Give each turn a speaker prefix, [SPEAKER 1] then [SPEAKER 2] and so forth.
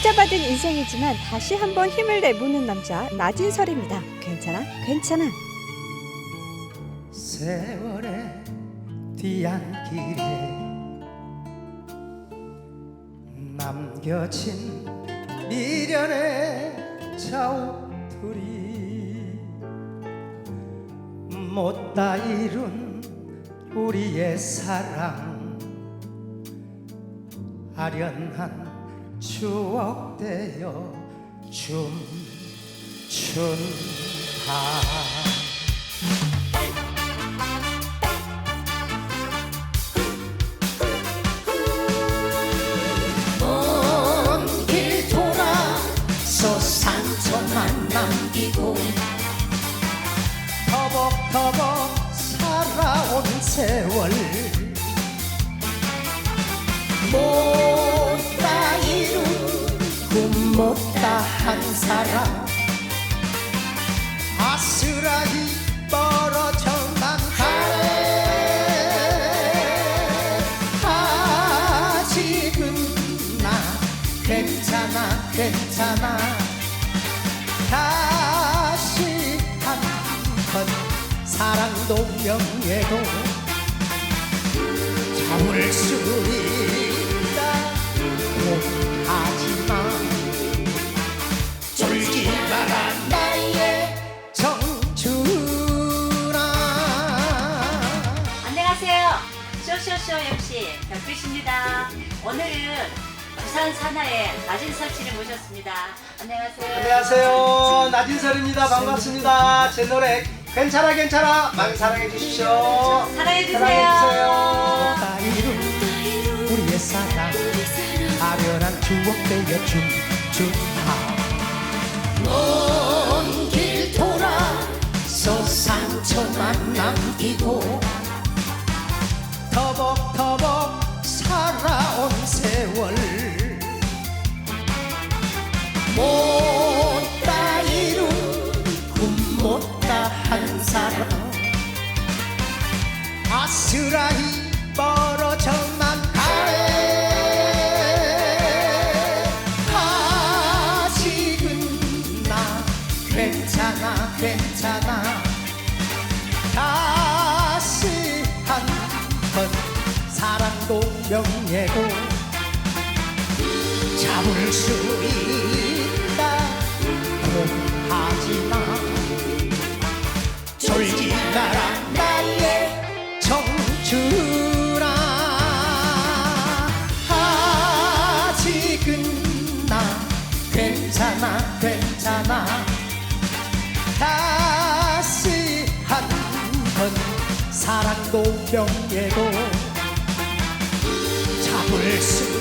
[SPEAKER 1] 상처받은 인생이지만 다시 한번 힘을 내보는 남자 나진설입니다. 괜찮아? 괜찮아.
[SPEAKER 2] 세월의 뒤안길에 남겨진 미련의 자욱들이 못다 이룬 우리의 사랑 아련한 추억 되어 춤춘다 상처만 남기고 터벅터벅 살아온 세월 한 사람 아스라기 멀어져만 가네. 아직은 나 괜찮아 괜찮아. 다시 한 번 사랑도 명예도 참을 수 있
[SPEAKER 3] 쇼쇼쇼 MC 별빛입니다. 오늘은 부산 산하의 나진설 씨를 모셨습니다. 안녕하세요.
[SPEAKER 2] 안녕하세요 나진설입니다 반갑습니다 제 노래 괜찮아 괜찮아 많이 사랑해 주십시오
[SPEAKER 3] 사랑해 주세요.
[SPEAKER 2] 사랑해주세요 따위로 우리의 사랑 아련한 추억 되어 춤춘다 먼길 돌아서 상처만 남기고 괜찮아 괜찮아. 다시 한 번 사랑도 명예도 잡을 수 있다. 졸지 괜찮아 다시 한 번 사랑도 명예도 잡을 수